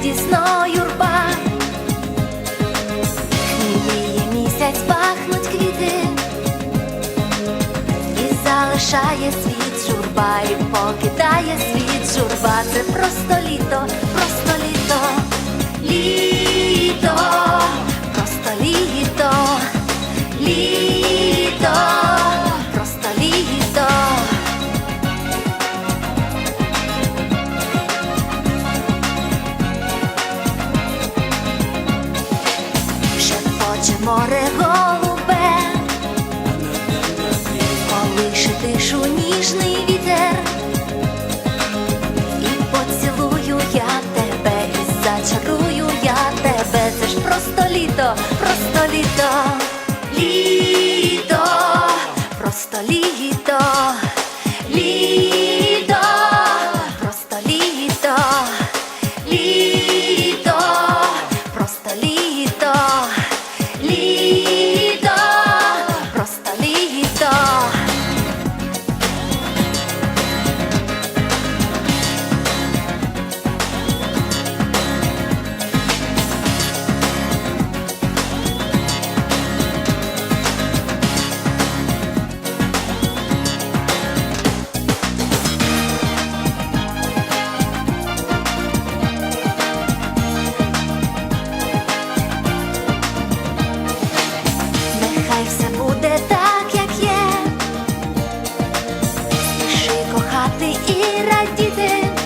радісно юрба, хміліє місяць, пахнуть квіти, і залишає світ журба, і покидає світ журба. Це просто літо, просто літо, літо, просто літо, літо, просто літо. Море голубе, полише тишу ніжний вітер, і поцілую я тебе, і зачарую я тебе. Це ж просто літо, просто літо, є. Спіши кохати і радіти.